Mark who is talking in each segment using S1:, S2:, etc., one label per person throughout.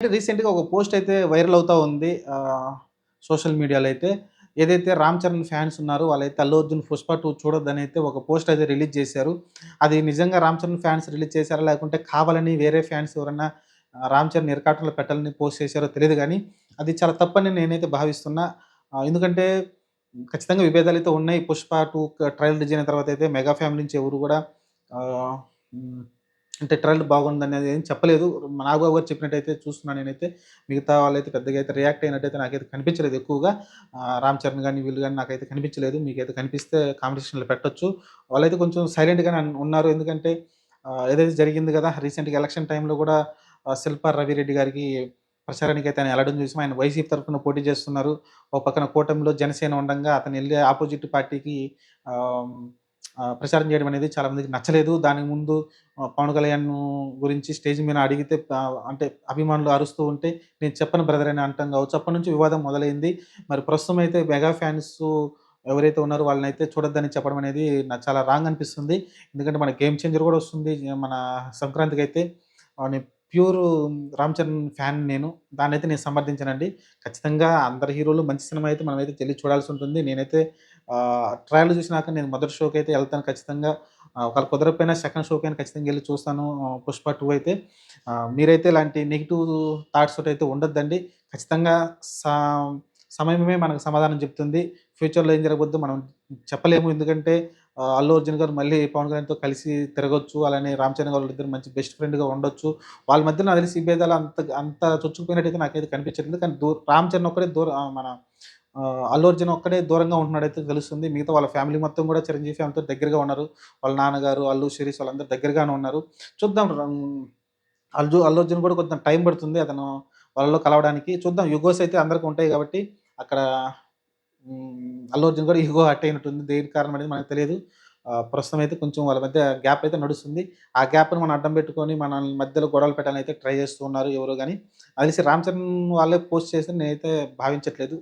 S1: అంటే రీసెంట్‌గా ఒక పోస్ట్ అయితే వైరల్ అవుతా ఉంది. సోషల్ మీడియాలో అయితే. ఏదైతే రామ్ చరణ్ ఫ్యాన్స్ ఉన్నారో వాళ్ళైతే అల్లు అర్జున్ 'పుష్ప టూ చూడొద్దని అయితే ఒక పోస్ట్ అయితే రిలీజ్ చేశారు. అది నిజంగా రామ్ చరణ్ ఫ్యాన్స్ రిలీజ్ చేశారా? లేకుంటే కావాలని వేరే ఫ్యాన్స్ ఎవరైనా రామ్ చరణ్ ఇరకాటంలో పెట్టాలని పోస్ట్ చేశారో తెలియదు కానీ అది చాలా తప్పని నేనైతే భావిస్తున్నా. ఎందుకంటే ఖచ్చితంగా విభేదాలు అయితే ఉన్నాయి. 'పుష్ప 2' క ట్రైలర్ రిలీజ్ అయిన తర్వాత అయితే మెగా ఫ్యామిలీ నుంచి ఎవరు కూడా అంటే ట్రైల్ అంటే అనేది ఏం చెప్పలేదు. నాగబాబు గారు చెప్పినట్టయితే చూస్తున్నాను నేనైతే. మిగతా వాళ్ళైతే పెద్దగా అయితే రియాక్ట్ అయినట్టయితే నాకైతే కనిపించలేదు ఎక్కువగా. రామ్ చరణ్ కానీ వీళ్ళు కానీ నాకైతే కనిపించలేదు. మీకైతే కనిపిస్తే కాంపిటీషన్లో పెట్టొచ్చు. వాళ్ళైతే కొంచెం సైలెంట్‌గానే ఉన్నారు. ఎందుకంటే ఏదైతే జరిగింది కదా రీసెంట్‌గా ఎలక్షన్ టైంలో కూడా శిల్ప శిల్పా రవిరెడ్డి గారికి ప్రచారానికైతే ఆయన వెళ్ళడం చూసి ఆయన వైసీపీ తరఫున పోటీ చేస్తున్నారు. ఒక పక్కన కూటమిలో జనసేన ఉండంగా అతను వెళ్ళే ఆపోజిట్ పార్టీకి ప్రచారం చేయడం అనేది చాలామందికి నచ్చలేదు. దానికి ముందు పవన్ కళ్యాణ్ గురించి స్టేజ్ మీద అడిగితే అంటే అభిమానులు అరుస్తూ ఉంటే నేను చెప్పను బ్రదర్ అని అంటాం కావచ్చు. అప్పటినుంచి వివాదం మొదలైంది. మరి ప్రస్తుతం అయితే మెగా ఫ్యాన్స్ ఎవరైతే ఉన్నారో వాళ్ళనైతే చూడొద్దని చెప్పడం అనేది నాకు చాలా రాంగ్ అనిపిస్తుంది. ఎందుకంటే మన గేమ్ చేంజర్ కూడా వస్తుంది. మన సంక్రాంతికి అయితే ప్యూర్ రామ్ చరణ్ ఫ్యాన్ నేను. దాన్నైతే నేను సమర్థించానండి ఖచ్చితంగా అందరి హీరోలు మంచి సినిమా అయితే మనమైతే తెలియ చూడాల్సి ఉంటుంది. నేనైతే ట్రయల్ చూసినాక నేను మొదటి షోకు అయితే వెళ్తాను ఖచ్చితంగా. ఒకవేళ కుదరకపోయినా సెకండ్ షోకైనా ఖచ్చితంగా వెళ్ళి చూస్తాను. 'పుష్ప టూ అయితే. మీరైతే ఇలాంటి నెగిటివ్ థాట్స్ అయితే ఉండొద్దండి. ఖచ్చితంగా సా సమయమే మనకు సమాధానం చెప్తుంది. ఫ్యూచర్‌లో ఏం జరగబోద్దు మనం చెప్పలేము. ఎందుకంటే అల్లు అర్జున్ గారు మళ్ళీ పవన్ కళ్యాణ్‌తో కలిసి తిరగొచ్చు. అలానే రామ్ చరణ్ గారు వాళ్ళిద్దరు మంచి బెస్ట్ ఫ్రెండ్‌గా ఉండొచ్చు. వాళ్ళ మధ్యన నాకు తెలిసి విభేదాలు అంత అంత చొచ్చుకుపోయినట్టయితే నాకైతే కనిపించట్లేదు. కానీ దూ రామ్ చరణ్ ఒక్కడే దూర మన అల్లు అర్జున్ ఒక్కడే దూరంగా ఉంటున్నాడైతే తెలుస్తుంది. మిగతా వాళ్ళ ఫ్యామిలీ మొత్తం కూడా చిరంజీవి ఫ్యామిలీతో దగ్గరగా ఉన్నారు. వాళ్ళ నాన్నగారు, అల్లు శిరీష్ వాళ్ళందరూ దగ్గరగానే ఉన్నారు. చూద్దాం రం అల్జు అల్లు అర్జున్ కూడా కొంచెం టైం పడుతుంది. అతను వాళ్ళలో కలవడానికి. చూద్దాం యుగోస్ అయితే అందరికి ఉంటాయి కాబట్టి అక్కడ అల్లు అర్జున్ కూడా యుగో అట్ అయినట్టుంది. దేనికి కారణం అనేది మనకు తెలియదు. ప్రస్తుతం అయితే కొంచెం వాళ్ళ మధ్య గ్యాప్ అయితే నడుస్తుంది. ఆ గ్యాప్‌ని మనం అడ్డం పెట్టుకొని మన మధ్యలో గొడవలు పెట్టాలని అయితే ట్రై చేస్తున్నారు ఎవరు ఎవరో గాని. రామ్ చరణ్ వాళ్ళే పోస్ట్ చేసి నేనైతే భావించట్లేదు.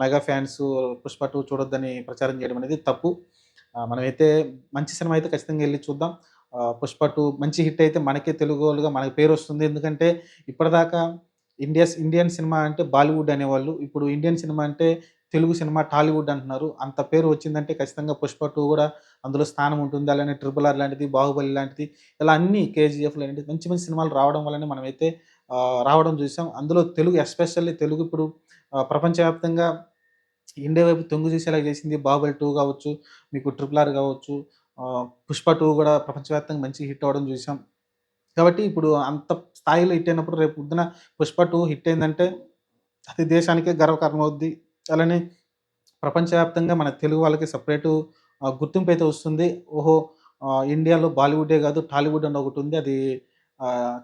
S1: మెగా ఫ్యాన్స్ 'పుష్ప టూ చూడొద్దని ప్రచారం చేయడం అనేది తప్పు. మనమైతే మంచి సినిమా అయితే ఖచ్చితంగా వెళ్ళి చూద్దాం. 'పుష్ప టూ మంచి హిట్ అయితే మనకే తెలుగోళ్ళుగా మనకి పేరు వస్తుంది ఎందుకంటే ఇప్పటిదాకా ఇండియస్ ఇండియన్ సినిమా అంటే బాలీవుడ్ అనేవాళ్ళు. ఇప్పుడు ఇండియన్ సినిమా అంటే తెలుగు సినిమా టాలీవుడ్ అంటున్నారు. అంత పేరు వచ్చిందంటే ఖచ్చితంగా 'పుష్ప టూ కూడా అందులో స్థానం ఉంటుంది. అలానే 'ట్రిపుల్ ఆర్' లాంటిది, 'బాహుబలి' లాంటిది ఇలా అన్ని 'కేజీఎఫ్' లాంటిది మంచి మంచి సినిమాలు రావడం వల్లనే మనమైతే రావడం చూసాం. అందులో తెలుగు ఎస్పెషల్లీ తెలుగు ఇప్పుడు ప్రపంచవ్యాప్తంగా ఇండియా వైపు తొంగు చేసేలా చేసింది 'బాహుబలి టూ కావచ్చు, మీకు 'ట్రిపుల్ ఆర్' కావచ్చు, 'పుష్ప టూ కూడా ప్రపంచవ్యాప్తంగా మంచి హిట్ అవ్వడం చూసాం. కాబట్టి ఇప్పుడు అంత స్థాయిలో హిట్ అయినప్పుడు రేపు పొద్దున 'పుష్ప టూ హిట్ అయిందంటే అది దేశానికే గర్వకారణం అవుద్ది. అలానే ప్రపంచవ్యాప్తంగా మన తెలుగు వాళ్ళకి సపరేటు గుర్తింపు అయితే వస్తుంది. ఓహో! ఇండియాలో బాలీవుడే కాదు టాలీవుడ్ అని ఒకటి ఉంది అది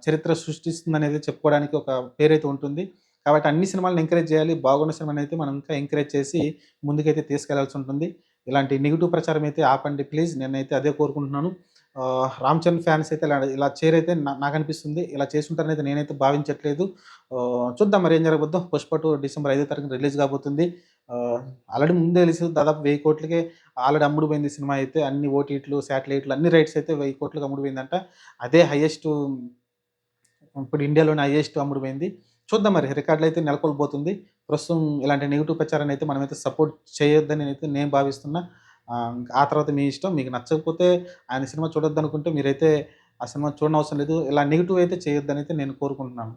S1: చరిత్ర సృష్టిస్తుంది అనేది చెప్పుకోవడానికి ఒక పేరైతే ఉంటుంది. కాబట్టి అన్ని సినిమాలను ఎంకరేజ్ చేయాలి. బాగున్న సినిమానైతే మనం ఇంకా ఎంకరేజ్ చేసి ముందుకైతే తీసుకెళ్ళాల్సి ఉంటుంది. ఇలాంటి నెగిటివ్ ప్రచారం అయితే ఆపండి ప్లీజ్. నేనైతే అదే కోరుకుంటున్నాను. రామ్ చరణ్ ఫ్యాన్స్ అయితే ఇలా ఇలా చేరైతే నా అనిపిస్తుంది ఇలా చేసుంటారనైతే నేనైతే భావించట్లేదు. చూద్దాం మరి ఏం జరగబోద్దో. 'పుష్ప టూ డిసెంబర్ ఐదో తారీఖున రిలీజ్ కాబోతుంది. ఆల్రెడీ ముందే రిలీజ్ దాదాపు వెయ్యి కోట్లకే ఆల్రెడీ అమ్ముడుపోయింది సినిమా అయితే. అన్ని ఓటీట్లు శాటిలైట్‌లు అన్ని రైట్స్ అయితే 1000 కోట్లకి అమ్ముడుపోయిందంట. అదే హైయెస్ట్ ఇప్పుడు ఇండియాలోనే హైయెస్ట్ అమ్ముడుపోయింది. చూద్దాం మరి రికార్డ్లైతే నెలకొల్పోతుంది ప్రస్తుతం ఇలాంటి నెగిటివ్ ప్రచారాన్ని అయితే మనమైతే సపోర్ట్ చేయొద్దని అయితే నేను భావిస్తున్నా. ఆ తర్వాత మీ ఇష్టం. మీకు నచ్చకపోతే ఆయన సినిమా చూడొద్దనుకుంటే మీరైతే ఆ సినిమా చూడనవసరం లేదు. ఇలా నెగిటివ్ అయితే చేయొద్దనైతే నేను కోరుకుంటున్నాను.